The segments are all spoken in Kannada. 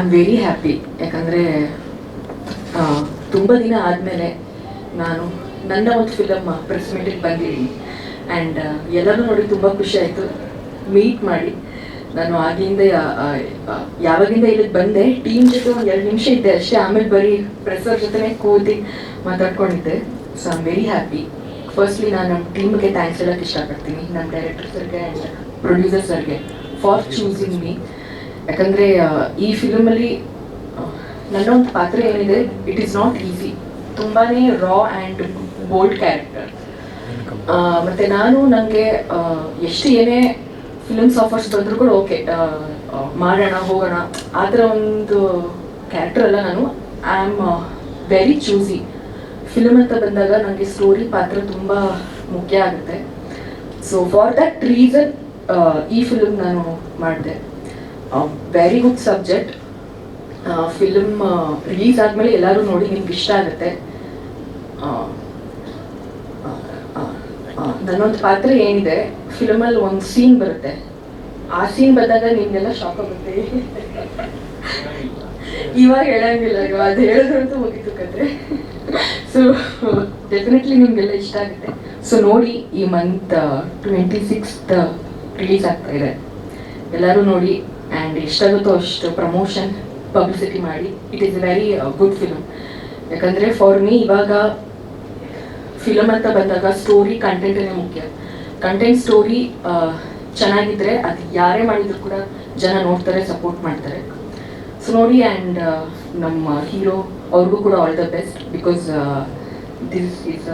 ಐ ಆಮ್ ವೆರಿ ಹ್ಯಾಪಿ ಯಾಕಂದರೆ ತುಂಬ ದಿನ ಆದಮೇಲೆ ನಾನು ನನ್ನ ಒಂದು ಫಿಲಮ್ ಪ್ರೆಸ್ ಮೀಟಿಗೆ ಬಂದಿದ್ದೀನಿ. ಆ್ಯಂಡ್ ಎಲ್ಲರೂ ನೋಡಿ ತುಂಬ ಖುಷಿ ಆಯಿತು. ಮೀಟ್ ಮಾಡಿ. ನಾನು ಆಗಿಂದ ಯಾವಾಗಿಂದ ಇಲ್ಲಿಗೆ ಬಂದೆ ಟೀಮ್ ಜೊತೆ ಒಂದು ಎರಡು ನಿಮಿಷ ಇದ್ದೆ ಅಷ್ಟೇ. ಆಮೇಲೆ ಬರೀ ಪ್ರೆಸ್ಸರ್ ಜೊತೆನೇ ಕೂತಿ ಮಾತಾಡ್ಕೊಂಡಿದ್ದೆ. So I am very happy firstly ನಾನು ನಮ್ಮ ಟೀಮ್ಗೆ ಥ್ಯಾಂಕ್ಸ್ ಹೇಳೋಕ್ಕೆ ಇಷ್ಟಪಡ್ತೀನಿ. ನಮ್ಮ ಡೈರೆಕ್ಟರ್ ಸರ್ಗೆ ಆ್ಯಂಡ್ ಪ್ರೊಡ್ಯೂಸರ್ ಸರ್ಗೆ ಫಾರ್ ಚೂಸಿಂಗ್ ಮೀ ಯಾಕಂದರೆ ಈ ಫಿಲಮಲ್ಲಿ ನನ್ನ ಒಂದು ಪಾತ್ರ ಏನಿದೆ ಇಟ್ ಈಸ್ ನಾಟ್ ಈಸಿ ತುಂಬಾ ರಾ ಆ್ಯಂಡ್ ಬೋಲ್ಡ್ ಕ್ಯಾರೆಕ್ಟರ್ ಮತ್ತು ನಾನು ನನಗೆ ಎಷ್ಟು ಏನೇ ಫಿಲಮ್ಸ್ ಆಫರ್ಸ್ ಬಂದರೂ ಕೂಡ ಓಕೆ ಮಾಡೋಣ, ಹೋಗೋಣ, ಆ ಥರ ಒಂದು ಕ್ಯಾರೆಕ್ಟರ್ ಅಲ್ಲ ನಾನು. I am very choosy film ಅಂತ ಬಂದಾಗ ನನಗೆ ಸ್ಟೋರಿ ಪಾತ್ರ ತುಂಬ ಮುಖ್ಯ ಆಗುತ್ತೆ. ಸೊ ಫಾರ್ ದಟ್ ರೀಸನ್ ಈ ಫಿಲಮ್ ನಾನು ಮಾಡಿದೆ. Very good subject film release ಆದಮೇಲೆ ಎಲ್ಲರೂ ನೋಡಿ, ನಿಮ್ಗೆ ಇಷ್ಟ ಆಗುತ್ತೆ. ನನ್ನೊಂದು ಪಾತ್ರ ಏನಿದೆ ಫಿಲ್ಮಲ್ಲಿ ಒಂದು ಸೀನ್ ಬರುತ್ತೆ. ಆ ಸೀನ್ ಬಂದಾಗ ನಿಮ್ಗೆಲ್ಲ ಶಾಕ್ ಆಗುತ್ತೆ. ಇವಾಗ ಹೇಳಂಗಿಲ್ಲ ಅದು ಹೇಳಿದ್ರಂತೂ ಹೋಗಿದ್ದು ಕದ್ರೆ ಸೊ ಡೆಫಿನೆಟ್ಲಿ ನಿಮ್ಗೆಲ್ಲ ಇಷ್ಟ ಆಗುತ್ತೆ. ಸೊ ನೋಡಿ, ಈ ಮಂತ್ ಟ್ವೆಂಟಿ ಸಿಕ್ಸ್ತ್ ರಿಲೀಸ್ ಆಗ್ತಾ ಇದೆ. ಎಲ್ಲರೂ ನೋಡಿ ಆ್ಯಂಡ್ ಎಷ್ಟಾಗುತ್ತೋ ಅಷ್ಟು ಪ್ರಮೋಷನ್ ಪಬ್ಲಿಸಿಟಿ ಮಾಡಿ. It is very good film ಯಾಕಂದರೆ ಫಾರ್ ಮೀ ಇವಾಗ ಫಿಲಮ್ ಅಂತ ಬಂದಾಗ ಸ್ಟೋರಿ ಕಂಟೆಂಟೇ ಮುಖ್ಯ. ಕಂಟೆಂಟ್ ಸ್ಟೋರಿ ಚೆನ್ನಾಗಿದ್ದರೆ ಅದು ಯಾರೇ ಮಾಡಿದ್ರು ಕೂಡ ಜನ ನೋಡ್ತಾರೆ ಸಪೋರ್ಟ್ ಮಾಡ್ತಾರೆ. ಸೊ ನೋಡಿ ಆ್ಯಂಡ್ ನಮ್ಮ ಹೀರೋ ಅವ್ರಿಗೂ ಕೂಡ all the best because this is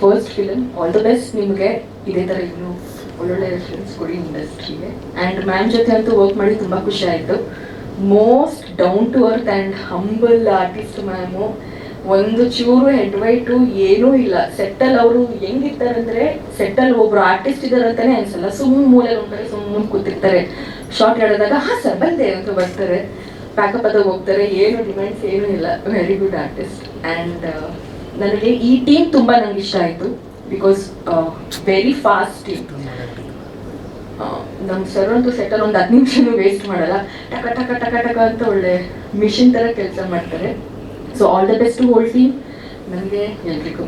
first film all the best ನಿಮಗೆ. ಇದೇ ಥರ ಇನ್ನೂ ಒಳ್ಳೊಳ್ಳೆ ರೆಫರೆನ್ಸ್ ಕೊಡಿ ಇಂಡಸ್ಟ್ರಿಗೆ ಆ್ಯಂಡ್ ಮ್ಯಾಮ್ ಜೊತೆ ಅಂತೂ ವರ್ಕ್ ಮಾಡಿ ತುಂಬ ಖುಷಿ ಆಯಿತು. Most down to earth and humble artist ma'am ಒಂದು ಚೂರು ಹೆಡ್ ವೈಟು ಏನೂ ಇಲ್ಲ. ಸೆಟ್ಟಲ್ ಅವರು ಹೆಂಗಿರ್ತಾರಂದ್ರೆ ಸೆಟ್ಟಲ್ ಒಬ್ರು ಆರ್ಟಿಸ್ಟ್ ಇದ್ದಾರೆ ಅಂತಾನೆ ಅನ್ಸಲ್ಲ. ಸುಮ್ಮನೆ ಮೂಲೆಯಲ್ಲಿ ಹೋಗ್ತಾರೆ ಸುಮ್ಮನೆ ಕೂತಿರ್ತಾರೆ. ಶಾರ್ಟ್ ಹೇಳಿದಾಗ ಹಾ ಸರ್ ಬಂದೆ ಅಂತ ಬರ್ತಾರೆ. ಪ್ಯಾಕಪ್ ಅದಾಗ ಹೋಗ್ತಾರೆ. ಏನು ಡಿಮ್ಯಾಂಡ್ಸ್ ಏನೂ ಇಲ್ಲ. ವೆರಿ ಗುಡ್ ಆರ್ಟಿಸ್ಟ್ ಆ್ಯಂಡ್ ನನಗೆ ಈ ಟೀಮ್ ತುಂಬ ನನಗೆ ಇಷ್ಟ ಆಯಿತು. ಬಿಕಾಸ್ ವೆರಿ ಫಾಸ್ಟ್ ಟೀಮ್ ನಮ್ಮ ಸರ್ ಅಂತೂ ಸೆಟಲ್ ಒಂದು ಹತ್ತು ನಿಮಿಷನೂ ವೇಸ್ಟ್ ಮಾಡಲ್ಲ. ಟಕ ಟಕ ಟಕ ಟಕ ಅಂತ ಒಳ್ಳೆ ಮಿಷಿನ್ ಥರ ಕೆಲಸ ಮಾಡ್ತಾರೆ. So all the best whole team ನನಗೆ ಎಲ್ರಿಗೂ.